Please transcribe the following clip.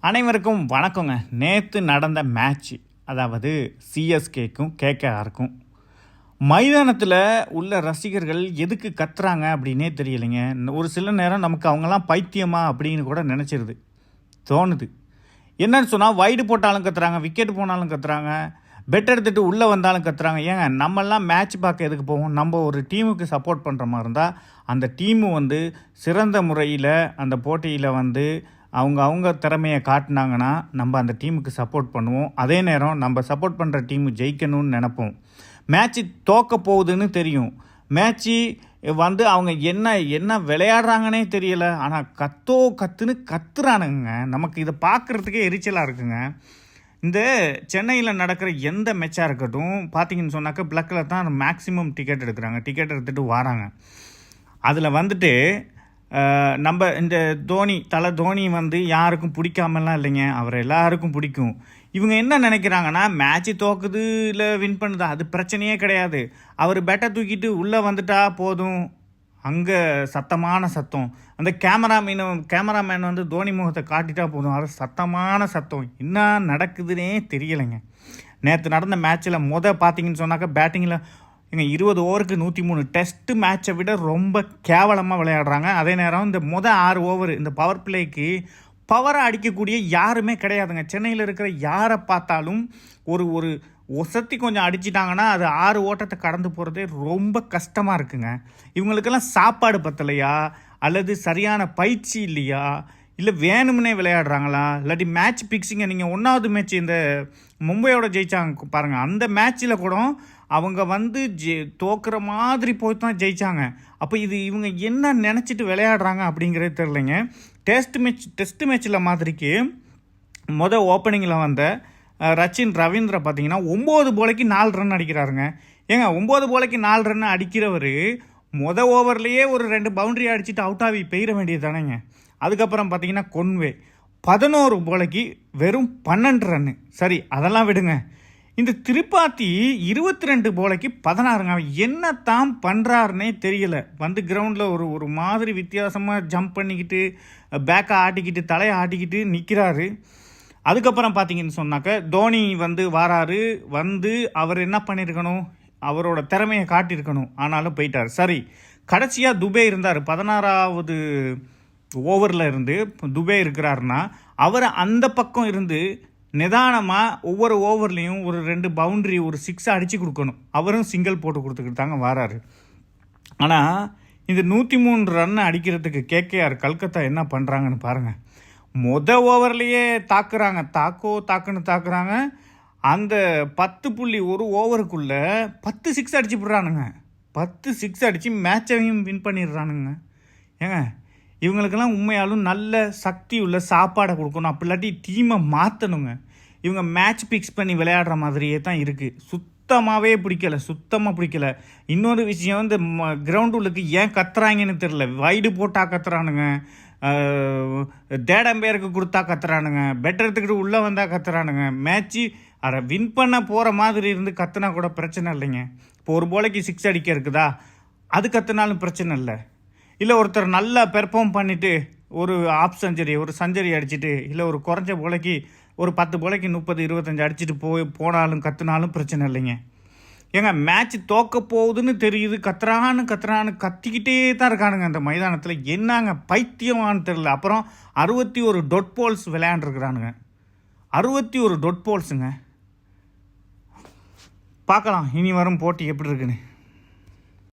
அனைவருக்கும் வணக்கங்க. நேற்று நடந்த மேட்ச் அதாவது சிஎஸ்கேக்கும் கேகேஆருக்கும் மைதானத்தில் உள்ள ரசிகர்கள் எதுக்கு கத்துறாங்க அப்படின்னே தெரியலைங்க. ஒரு சில நேரம் நமக்கு அவங்கெல்லாம் பைத்தியமா அப்படின்னு கூட நினச்சிருது. தோணுது. என்னன்னு சொன்னால் வைடு போட்டாலும் கத்துறாங்க விக்கெட் போனாலும் கத்துறாங்க பெட் எடுத்துட்டு உள்ளே வந்தாலும் கத்துறாங்க. ஏங்க நம்மெல்லாம் மேட்ச் பார்க்க எதுக்கு போவோம்? நம்ம ஒரு டீமுக்கு சப்போர்ட் பண்ணுற மாதிரி இருந்தால் அந்த டீமு வந்து சிறந்த முறையில் அந்த போட்டியில் வந்து அவங்க அவங்க திறமையை காட்டினாங்கன்னா நம்ம அந்த டீமுக்கு சப்போர்ட் பண்ணுவோம். அதே நேரம் நம்ம சப்போர்ட் பண்ணுற டீமு ஜெயிக்கணும்னு நினைப்போம். மேட்ச்சு தோக்க போகுதுன்னு தெரியும். மேட்ச்சு வந்து அவங்க என்ன என்ன விளையாடுறாங்கன்னே தெரியல. ஆனால் கத்தோ கத்துன்னு கத்துறானுங்க. நமக்கு இதை பார்க்குறதுக்கே எரிச்சலாக இருக்குங்க. இந்த சென்னையில் நடக்கிற எந்த மேட்சாக இருக்கட்டும் பார்த்தீங்கன்னு சொன்னாக்கா பிளக்கில் தான் மேக்ஸிமம் டிக்கெட் எடுக்கிறாங்க. டிக்கெட் எடுத்துகிட்டு வராங்க. அதில் வந்துட்டு நம்ம இந்த தோனி தலை தோனி வந்து யாருக்கும் பிடிக்காமலாம் இல்லைங்க. அவர் எல்லாருக்கும் பிடிக்கும். இவங்க என்ன நினைக்கிறாங்கன்னா மேட்ச்சு தோக்குது இல்லை வின் பண்ணுது? அது பிரச்சனையே கிடையாது. அவர் பேட்டை தூக்கிட்டு உள்ளே வந்துட்டா போதும். அங்கே சத்தமான சத்தம். அந்த கேமராமேன் கேமராமேன் வந்து தோனி முகத்தை காட்டிட்டா போதும். அது சத்தமான சத்தம். என்ன நடக்குதுன்னே தெரியலைங்க. நேற்று நடந்த மேட்ச்சில் முத பார்த்தீங்கன்னு சொன்னாக்கா பேட்டிங்கில் இங்க இருபது ஓவருக்கு நூற்றி மூணு டெஸ்ட் மேட்சை விட ரொம்ப கேவலமாக விளையாடுறாங்க. அதே நேரம் இந்த முத ஆறு ஓவர் இந்த பவர் பிளேக்கு பவரை அடிக்கக்கூடிய யாருமே கிடையாதுங்க. சென்னையில் இருக்கிற யாரை பார்த்தாலும் ஒரு ஒரு ஒசத்தி கொஞ்சம் அடிச்சிட்டாங்கன்னா அது ஆறு ஓட்டத்தை கடந்து போகிறதே ரொம்ப கஷ்டமாக இருக்குங்க. இவங்களுக்கெல்லாம் சாப்பாடு பத்தலையா? அல்லது சரியான பயிற்சி இல்லையா? இல்லை வேணும்னே விளையாடுறாங்களா? இல்லாட்டி மேட்ச் பிக்ஸிங்க நீங்கள் ஒன்றாவது மேட்ச் இந்த மும்பையோட ஜெயிச்சாங்க பாருங்கள் அந்த மேட்ச்சில் கூட அவங்க வந்து ஜெ தோக்குற மாதிரி போய் தான் ஜெயித்தாங்க அப்போ இது இவங்க என்ன நினச்சிட்டு விளையாடுறாங்க அப்படிங்கிறது தெரிலங்க டெஸ்ட் மேட்ச் டெஸ்ட் மேட்ச்சில் மாதிரிக்கு மொதல் ஓப்பனிங்கில் வந்த ரச்சின் ரவீந்திர பார்த்தீங்கன்னா ஒம்பது போலைக்கு நாலு ரன் அடிக்கிறாருங்க. ஏங்க ஒம்பது போலைக்கு நாலு ரன் அடிக்கிறவர் மொத ஓவர்லேயே ஒரு ரெண்டு பவுண்ட்ரி அடிச்சுட்டு அவுட் ஆகி பெய்ய வேண்டியது தானேங்க. அதுக்கப்புறம் பார்த்தீங்கன்னா கொன்வே பதினோரு போலைக்கு வெறும் பன்னெண்டு ரன்னு சரி அதெல்லாம் விடுங்க. இந்த திருப்பாத்தி இருபத்தி ரெண்டு போலைக்கு பதினாறுங்க. அவன் என்னத்தான் பண்ணுறாருனே தெரியல. வந்து கிரவுண்டில் ஒரு ஒரு மாதிரி வித்தியாசமாக ஜம்ப் பண்ணிக்கிட்டு பேக்கை ஆட்டிக்கிட்டு தலையை ஆட்டிக்கிட்டு நிற்கிறாரு அதுக்கப்புறம் பார்த்தீங்கன்னு சொன்னாக்க தோனி வந்து வாராரு. வந்து அவர் என்ன பண்ணியிருக்கணும் அவரோட திறமையை காட்டியிருக்கணும். ஆனாலும் போயிட்டார். சரி கடைசியாக துபே இருந்தார். பதினாறாவது ஓவரில் இருந்து துபே இருக்கிறாருன்னா அவர் அந்த பக்கம் இருந்து நிதானமாக ஒவ்வொரு ஓவர்லேயும் ஒரு ரெண்டு பவுண்ட்ரி ஒரு சிக்ஸ் அடித்து கொடுக்கணும். அவரும் சிங்கிள் போட்டு கொடுத்துக்கிட்டு தாங்க வராரு. ஆனால் இந்த நூற்றி மூணு ரன் அடிக்கிறதுக்கு கேகேஆர் கல்கத்தா என்ன பண்ணுறாங்கன்னு பாருங்கள் மொதல் ஓவர்லேயே தாக்குறாங்க. தாக்கோ தாக்குன்னு தாக்குறாங்க. அந்த பத்து புள்ளி ஒரு ஓவருக்குள்ளே பத்து சிக்ஸ் அடிச்சு விட்றானுங்க பத்து சிக்ஸ் அடித்து மேட்சையும் வின் பண்ணிடுறானுங்க. ஏங்க இவங்களுக்கெல்லாம் உண்மையாலும் நல்ல சக்தி உள்ள சாப்பாடை கொடுக்கணும். அப்படி இல்லாட்டி டீமை மாற்றணுங்க இவங்க மேட்ச் பிக்ஸ் பண்ணி விளையாடுற மாதிரியே தான் இருக்குது சுத்தமாகவே பிடிக்கல சுத்தமாக பிடிக்கல. இன்னொரு விஷயம் இந்த கிரவுண்ட் உள்ளுக்கு ஏன் கத்துறாங்கன்னு தெரில வைடு போட்டால் கத்துறானுங்க. தேடம்பேருக்கு கொடுத்தா கத்துறானுங்க. பெட் எடுத்துக்கிட்டு உள்ளே வந்தால் கத்துறானுங்க. மேட்ச்சு அதை வின் பண்ண போகிற மாதிரி இருந்து கத்துனா கூட பிரச்சனை இல்லைங்க. இப்போ ஒரு போலைக்கு சிக்ஸ் அடிக்க இருக்குதா? அது கத்துனாலும் பிரச்சனை இல்லை. இல்லை ஒருத்தர் நல்லா பெர்ஃபார்ம் பண்ணிவிட்டு ஒரு ஆஃப் செஞ்சுரி ஒரு செஞ்சுரி அடிச்சிட்டு இல்லை ஒரு குறைஞ்ச போலைக்கு ஒரு பத்து போலைக்கு முப்பது இருபத்தஞ்சி அடிச்சிட்டு போய் போனாலும் கத்துனாலும் பிரச்சனை இல்லைங்க. ஏங்க மேட்ச் தோக்க போகுதுன்னு தெரியுது. கத்துறான்னு கத்துறான்னு கத்திக்கிட்டே தான் இருக்கானுங்க அந்த மைதானத்தில். என்னங்க பைத்தியமான்னு தெரில அப்புறம் அறுபத்தி ஒரு டொட் போல்ஸ் விளையாண்டுருக்குறானுங்க. அறுபத்தி ஒரு டொட் போல்ஸுங்க பார்க்கலாம். இனி வரும் போட்டி எப்படி இருக்குன்னு.